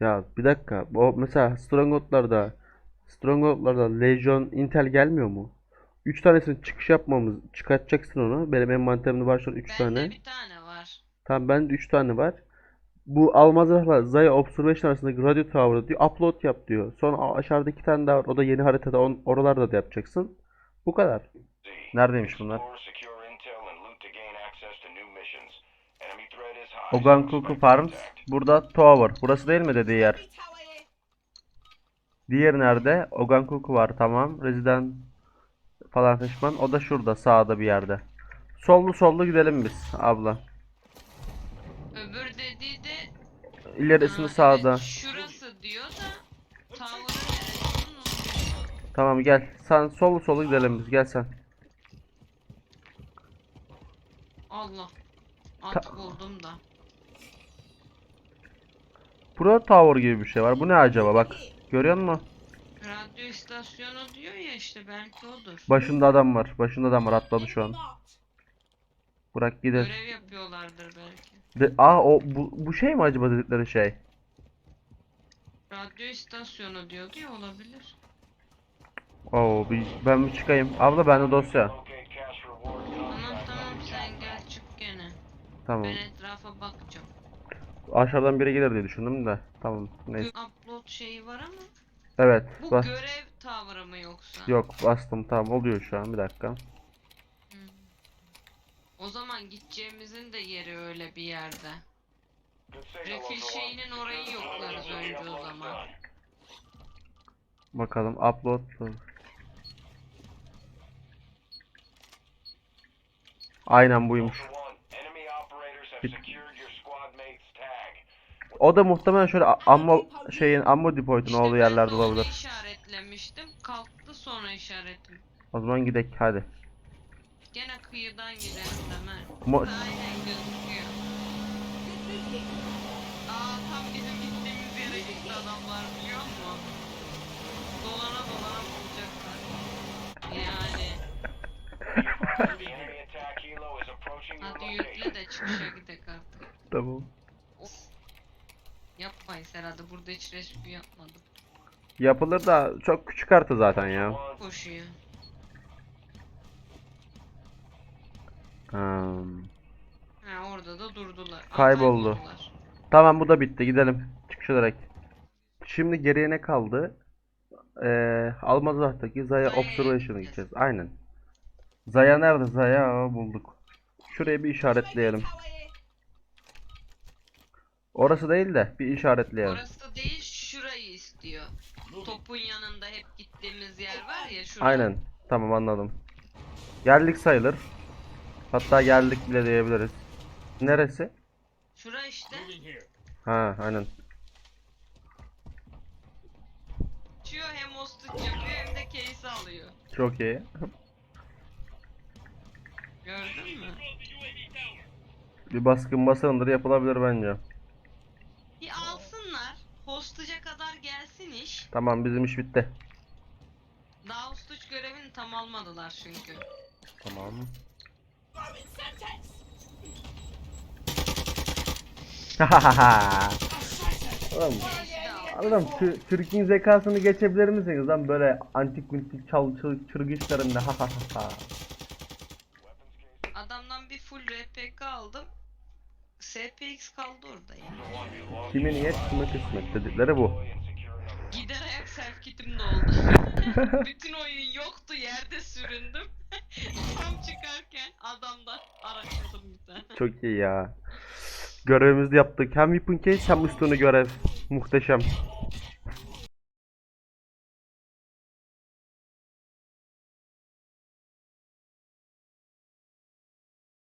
Ya bir dakika. O mesela Stronghold'larda Stronghold'larda Legion Intel gelmiyor mu? 3 tanesini çıkış yapmamız çıkartacaksın onu. Benim envanterimde var şu an 3 Bende tane. bir tane var. Tamam bende 3 tane var. Bu Almazrah'la Zaya Observation arasındaki Radio Tower'ı diyor upload yap diyor. Sonra aşağıda iki tane daha var. O da yeni haritada. On, oralarda da yapacaksın. Bu kadar. Neredeymiş bunlar? Ogankuku Farms. Burada Tower. Burası değil mi dediği yer? Diğeri nerede? Ogankuku var tamam. Resident falan fişman. O da şurada sağda bir yerde. Sollu sollu gidelim biz abla. Öbür dediği de İlerisini sağda. şurası diyor da Tamam gel. Sen sollu sollu gidelim biz. Gel sen. Allah. Ta- At buldum da. Burada Tower gibi bir şey var. Bu ne acaba? Bak. Görüyor musun? Radyo istasyonu diyor ya işte belki odur. Başında adam var. Başında adam var. Atladı şu an. Bırak gider. Görev yapıyorlardır belki. De, aa o bu, bu şey mi acaba dedikleri şey? Radyo istasyonu diyor diyor olabilir. Oo bir, ben bir çıkayım. Abla bende dosya. Tamam tamam sen gel çık gene. Tamam. Ben. Aşağıdan biri gelir diye düşündüm de. Tamam. Neyse. Upload şeyi var ama Evet. bu Bas. görev tower'ı mı yoksa? Yok bastım. Tamam oluyor şu an. Bir dakika. Hmm. O zaman gideceğimizin de yeri öyle bir yerde. Refil şeyinin orayı yoklarız önce o zaman. Bakalım upload. Aynen buymuş. Ultra O da muhtemelen şöyle ammo şeyin ammo depot'un İşte olduğu yerlerde olabilir. işaretlemiştim. Kalktı sonra işaretim. O zaman gidelim hadi. Gene kıyıdan gidelim Ömer. Mo- Aynen gözüküyor. Aa tam bizim gittiğimiz yere gitti adamlar biliyor musun? Dolana dolana bulacaklar. Yani. Hadi yükle de çıkışa gidelim artık. Tamam. Of. Yapmayın herhalde burada hiç resmi yapmadım. Yapılır da çok küçük harita zaten ya. Koşuyor. Hmm. Ha orada da durdular. Kayboldu. kayboldular. Tamam bu da bitti. Gidelim. Çıkışa direkt. Şimdi geriye ne kaldı? Ee, Almazah'taki Zaya Zaya'ya Observation'a gideceğiz. gideceğiz. Aynen. Zaya nerede? Zaya Aa, bulduk. Şuraya bir işaretleyelim. Orası değil de bir işaretleyelim. Orası değil şurayı istiyor. Topun yanında hep gittiğimiz yer var ya şurada. Aynen. Tamam anladım. Geldik sayılır. Hatta geldik bile diyebiliriz. Neresi? Şura işte. Ha aynen. Açıyor hem hostage yapıyor hem de case alıyor. Çok iyi. Gördün mü? Bir baskın basındır yapılabilir bence. Bir alsınlar. Hostage'a kadar gelsin iş. Tamam bizim iş bitti. Daha hostage görevini tam almadılar çünkü. Tamam. Oğlum. Adam Tü- Türk'ün zekasını geçebilir misiniz lan böyle antik kuntik çal çıl çırgı işlerinde ha ha ha ha. Adamdan bir full RPK aldım. SPX kaldı orada ya. Kime niyet kime kısmet dedikleri bu. Bütün oyun yoktu yerde süründüm. Tam çıkarken adamdan arakladım bir tane. Çok iyi ya. Görevimizi yaptık. Hem weapon case hem üstünü görev. Muhteşem.